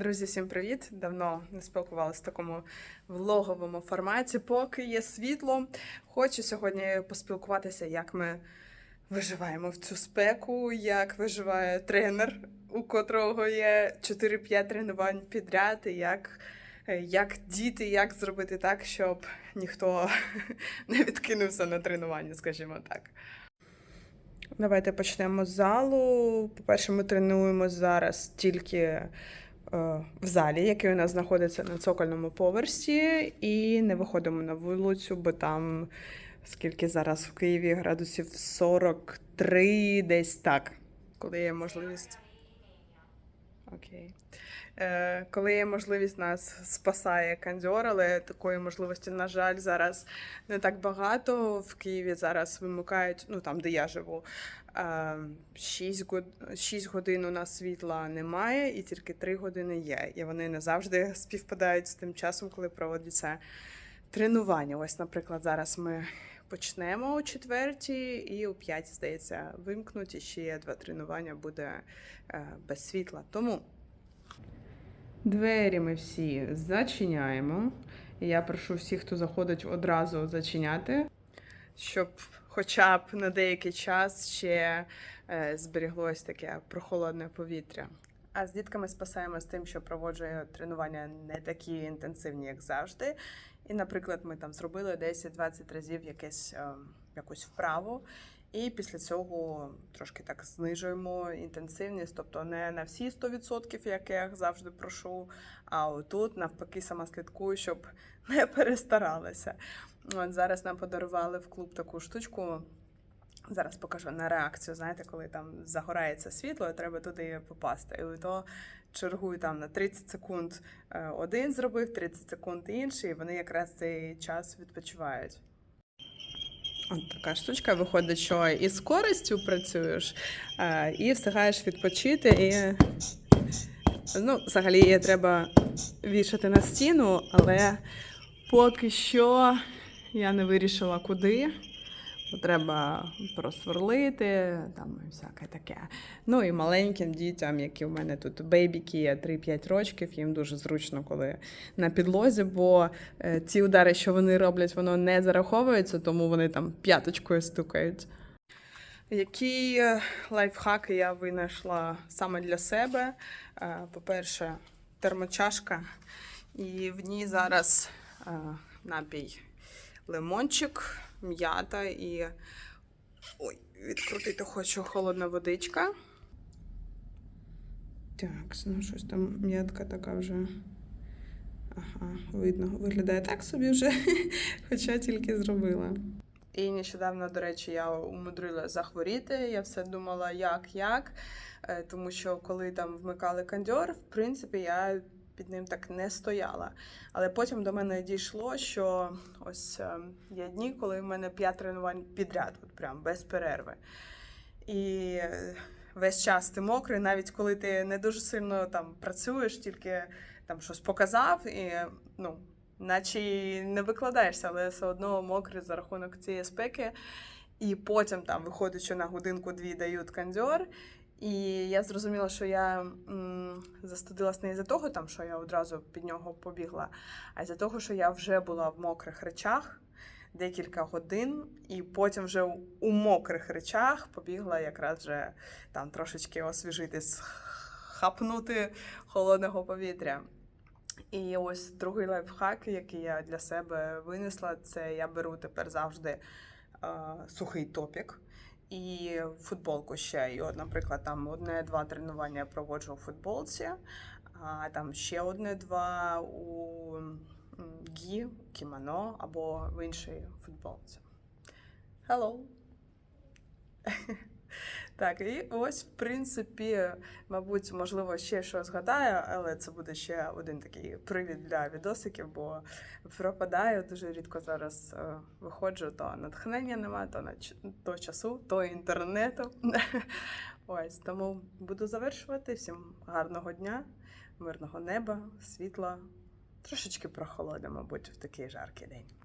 Друзі, всім привіт! Давно не спілкувалися в такому влоговому форматі. Поки є світло, хочу сьогодні поспілкуватися, як ми виживаємо в цю спеку, як виживає тренер, у котрого є 4-5 тренувань підряд, і як, е, як діти, як зробити так, щоб ніхто не відкинувся на тренування, скажімо так. Давайте почнемо з залу. По-перше, ми тренуємо зараз тільки в залі, який у нас знаходиться на цокольному поверсі, і не виходимо на вулицю, бо там скільки зараз в Києві градусів 43, десь так, коли є можливість. Окей. Е, коли є можливість, нас спасає кандьор, але такої можливості, на жаль, зараз не так багато. В Києві зараз вимикають, ну там, де я живу, 6, год... 6 годин у нас світла немає, і тільки 3 години є. І вони не завжди співпадають з тим часом, коли проводяться тренування. Ось, наприклад, зараз ми почнемо о четвертій, і о п'ятій, здається, вимкнуть, і ще два тренування буде е, без світла. Тому двері ми всі зачиняємо. Я прошу всіх, хто заходить, одразу зачиняти, щоб хоча б на деякий час ще е, зберіглось таке прохолодне повітря. А з дітками спасаємось тим, що проводжу тренування не такі інтенсивні, як завжди. І, наприклад, ми там зробили 10-20 разів якесь, е, якусь вправу, і після цього трошки так знижуємо інтенсивність, тобто не на всі 100%, як я завжди прошу, а отут навпаки сама слідкую, щоб не перестаралася. От зараз нам подарували в клуб таку штучку. Зараз покажу на реакцію. Знаєте, коли там загорається світло, і треба туди попасти. І то чергую там на 30 секунд е, один зробив, 30 секунд інший, і вони якраз цей час відпочивають. От така штучка виходить, що і з користю працюєш, е, і встигаєш відпочити. І ну, взагалі її треба вішати на стіну, але поки що я не вирішила куди. Бо треба просверлити, там всяке таке. Ну і маленьким дітям, які в мене тут бейбіки 3-5 років, їм дуже зручно, коли на підлозі, бо е, ті удари, що вони роблять, воно не зараховується, тому вони там п'яточкою стукають. Які е, лайфхаки я винайшла саме для себе? Е, По-перше, термочашка, і в ній зараз напій лимончик, м'ята і. Ой, відкрутити хочу холодна водичка. Так, ну щось там м'ятка така вже. Ага, видно, виглядає так собі вже, хоча тільки зробила. І нещодавно, до речі, я умудрила захворіти. Я все думала, як, як. Е, Тому що коли там вмикали кандьор, в принципі, я під ним так не стояла. Але потім до мене дійшло, що ось е, є дні, коли в мене п'ять тренувань підряд, от прям без перерви. І весь час ти мокрий, навіть коли ти не дуже сильно там працюєш, тільки там щось показав, і ну, наче не викладаєшся, але все одно мокрий за рахунок цієї спеки. І потім там виходить, що на годинку-дві дають кандьор. І я зрозуміла, що я м, застудилась не із-за того, там, що я одразу під нього побігла, а із-за того, що я вже була в мокрих речах декілька годин, і потім вже у- мокрих речах побігла якраз вже там трошечки освіжитись, хапнути холодного повітря. І ось другий лайфхак, який я для себе винесла, це я беру тепер завжди сухий топік і футболку ще. І от, наприклад, там одне-два тренування я проводжу у футболці, а там ще одне-два у гі, кімоно або в іншій футболці. Hello! Так, і ось, в принципі, мабуть, можливо, ще що згадаю, але це буде ще один такий привід для відосиків, бо пропадаю дуже рідко зараз е, виходжу, то натхнення немає, то на то часу, то інтернету. Ось тому буду завершувати. Всім гарного дня, мирного неба, світла, трошечки прохолоди, мабуть, в такий жаркий день.